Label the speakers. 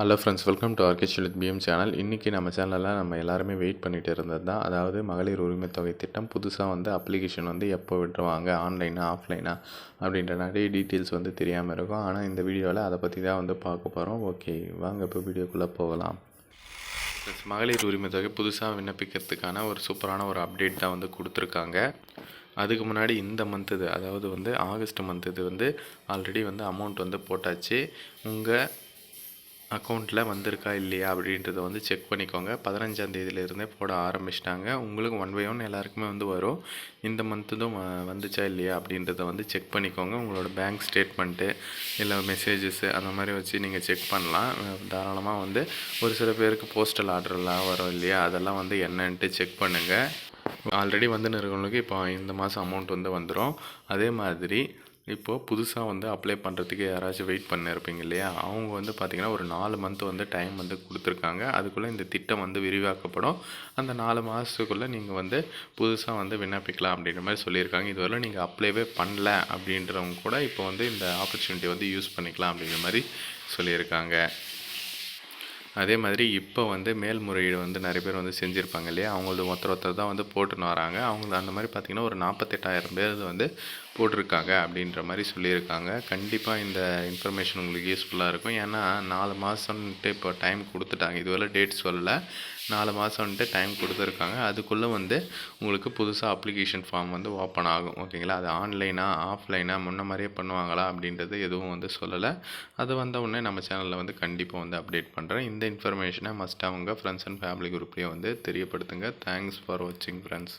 Speaker 1: Hello friends welcome to RK with PM channel இன்றைக்கி நம்ம சேனலில் நம்ம எல்லாருமே வெயிட் பண்ணிட்டு இருந்தது தான். அதாவது மகளிர் உரிமை தொகை திட்டம் புதுசாக வந்து அப்ளிகேஷன் வந்து எப்போ விட்டுருவாங்க? ஆன்லைனா ஆஃப்லைனா அப்படின்ற நிறைய டீட்டெயில்ஸ் வந்து தெரியாமல் இருக்கும். ஆனால் இந்த வீடியோவில் அதை பற்றி தான் வந்து பார்க்க போகிறோம் ஓகே வாங்க இப்போ வீடியோக்குள்ளே போகலாம். மகளிர் உரிமை தொகை புதுசாக விண்ணப்பிக்கிறதுக்கான ஒரு சூப்பரான ஒரு அப்டேட் தான் வந்து கொடுத்துருக்காங்க. அதுக்கு முன்னாடி இந்த மந்த் இது அதாவது வந்து ஆகஸ்ட் மந்த் இது வந்து ஆல்ரெடி வந்து அமௌண்ட் வந்து போட்டாச்சு. உங்கள் அக்கௌண்ட்டில் வந்திருக்கா இல்லையா அப்படின்றத வந்து செக் பண்ணிக்கோங்க. பதினஞ்சாம் தேதியிலேருந்தே போட ஆரம்பிச்சிட்டாங்க. உங்களுக்கு ஒன் பை ஒன் எல்லாருக்குமே வந்து வரும். இந்த மந்த்துதும் வந்துச்சா இல்லையா அப்படின்றத வந்து செக் பண்ணிக்கோங்க. உங்களோட பேங்க் ஸ்டேட்மெண்ட்டு இல்லை மெசேஜஸ்ஸு அந்த மாதிரி வச்சு நீங்கள் செக் பண்ணலாம். தாராளமாக வந்து ஒரு சில பேருக்கு போஸ்டல் ஆர்டர்லாம் வரும் இல்லையா? அதெல்லாம் வந்து என்னன்ட்டு செக் பண்ணுங்கள் ஆல்ரெடி வந்து நிறுவனங்களுக்கு இப்போ இந்த மாதம் அமௌண்ட் வந்து வந்துடும் அதே மாதிரி இப்போது புதுசாக வந்து அப்ளை பண்ணுறதுக்கு யாராச்சும் வெயிட் பண்ணிருப்பீங்க இல்லையா? அவங்க வந்து பார்த்திங்கன்னா ஒரு நாலு மந்த் வந்து டைம் வந்து கொடுத்துருக்காங்க. அதுக்குள்ளே இந்த திட்டம் வந்து விரிவாக்கப்படும். அந்த நாலு மாதத்துக்குள்ளே நீங்கள் வந்து புதுசாக வந்து விண்ணப்பிக்கலாம் அப்படின்ற மாதிரி சொல்லியிருக்காங்க. இதுவரை நீங்கள் அப்ளைவே பண்ணல அப்படின்றவங்க கூட இப்போ வந்து இந்த ஆப்பர்ச்சுனிட்டி வந்து யூஸ் பண்ணிக்கலாம் அப்படின்ற மாதிரி சொல்லியிருக்காங்க. அதே மாதிரி இப்போ வந்து மேல்முறையீடு வந்து நிறைய பேர் வந்து செஞ்சுருப்பாங்க இல்லையா? அவங்களது ஒருத்தர் ஒருத்தர் தான் வந்து போட்டுன்னு வராங்க. அவங்க அந்த மாதிரி பார்த்திங்கன்னா ஒரு நாற்பத்தெட்டாயிரம் பேர் வந்து போட்டிருக்காங்க அப்படின்ற மாதிரி சொல்லியிருக்காங்க. கண்டிப்பாக இந்த இன்ஃபர்மேஷன் உங்களுக்கு யூஸ்ஃபுல்லாக இருக்கும். ஏன்னா நாலு மாதம்ன்ட்டு இப்போ டைம் கொடுத்துட்டாங்க. இதுவரை டேட் சொல்லலை. நாலு மாதம்ன்ட்டு டைம் கொடுத்துருக்காங்க. அதுக்குள்ளே வந்து உங்களுக்கு புதுசாக அப்ளிகேஷன் ஃபார்ம் வந்து ஓப்பன் ஆகும். ஓகேங்களா அது ஆன்லைனா ஆஃப்லைனா முன்ன மாதிரியே பண்ணுவாங்களா அப்படின்றது எதுவும் வந்து சொல்லலை. அது வந்த உடனே நம்ம சேனலில் வந்து கண்டிப்பாக வந்து அப்டேட் பண்ணுறேன் இந்த இன்ஃபர்மேஷனை மஸ்ட் அவங்க ஃப்ரெண்ட்ஸ் அண்ட் ஃபேமிலி குரூப்லேயே வந்து தெரியப்படுத்துங்க. தேங்க்ஸ் ஃபார் வாட்சிங் ஃப்ரெண்ட்ஸ்